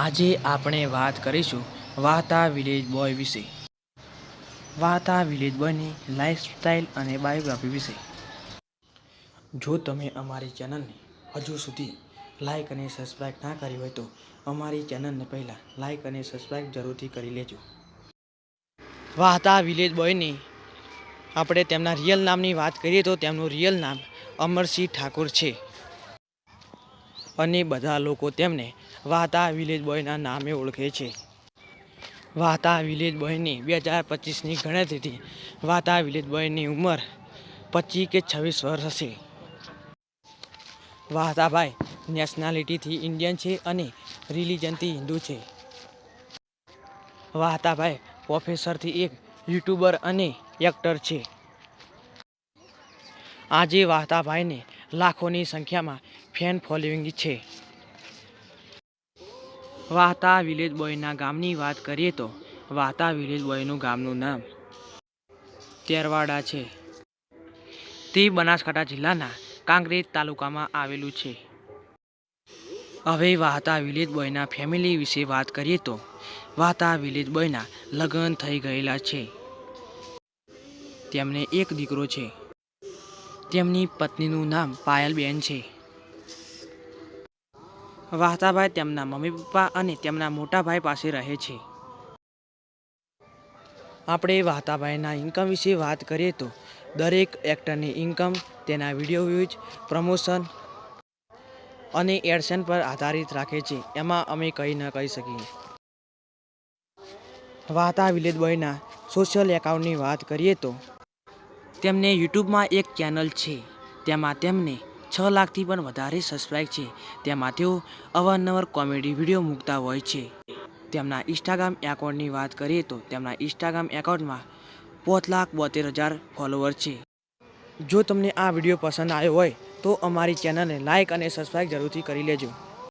આજે આપણે વાત કરીશું વાહતા વિલેજ બોય વિશે. વાહતા વિલેજ બોયની લાઇફસ્ટાઇલ અને બાયોગ્રાફી વિશે. જો તમે અમારી ચેનલને હજુ સુધી લાઇક અને સબસ્ક્રાઇબ ના કરી હોય તો અમારી ચેનલને પહેલાં લાઇક અને સબસ્ક્રાઇબ જરૂરથી કરી લેજો. વાહતા વિલેજ બોયની આપણે તેમના રિયલ નામની વાત કરીએ તો તેમનું રિયલ નામ અમરસિંહ ઠાકોર છે. અને બધા લોકો તેમને વાહતા વિલેજ બોયના નામે ઓળખે છે. વાહતા વિલેજ બોયની બે હજાર પચીસની ગણતરીથી વાહતા વિલેજ બોયની ઉંમર પચીસ કે છવ્વીસ વર્ષ હશે. વાહતાભાઈ નેશનાલિટીથી ઇન્ડિયન છે અને રિલિજનથી હિન્દુ છે. વાહતાભાઈ પ્રોફેસરથી એક યુટ્યુબર અને એક્ટર છે. આજે વાહતાભાઈને લાખોની સંખ્યામાં ફેન ફોલોઈંગ છે. વાહતા વિલેજ બોયના ગામની વાત કરીએ તો વાહતા વિલેજ બોયનું ગામનું નામ તેરવાડા છે. તે બનાસકાંઠા જિલ્લાના કાંકરેજ તાલુકામાં આવેલું છે. હવે વાહતા વિલેજ બોયના ફેમિલી વિશે વાત કરીએ તો વાહતા વિલેજ બોયના લગ્ન થઈ ગયેલા છે. તેમને એક દીકરો છે. તેમની પત્નીનું નામ પાયલબેન છે. વાહતાભાઈ તેમના મમ્મી પપ્પા અને તેમના મોટા ભાઈ પાસે રહે છે. આપણે વાહતાભાઈના ઇન્કમ વિશે વાત કરીએ તો દરેક એક્ટરની ઇન્કમ તેના વીડિયો વ્યૂઝ પ્રમોશન અને એડસન પર આધારિત રાખે છે. એમાં અમે કંઈ ન કહી શકીએ. વાહતા વિલેજ સોશિયલ એકાઉન્ટની વાત કરીએ તો તેમને યુટ્યુબમાં એક ચેનલ છે. તેમાં તેમને છ લાખથી પણ વધારે સબસ્ક્રાઈબ છે. તેમાં તેઓ અવારનવાર કોમેડી વીડિયો મૂકતા હોય છે. તેમના ઇન્સ્ટાગ્રામ એકાઉન્ટની વાત કરીએ તો તેમના ઇન્સ્ટાગ્રામ એકાઉન્ટમાં પાંચ લાખ બોતેર હજાર ફોલોવર છે. જો તમને આ વીડિયો પસંદ આવ્યો હોય તો અમારી ચેનલને લાઇક અને સબસ્ક્રાઈબ જરૂરથી કરી લેજો.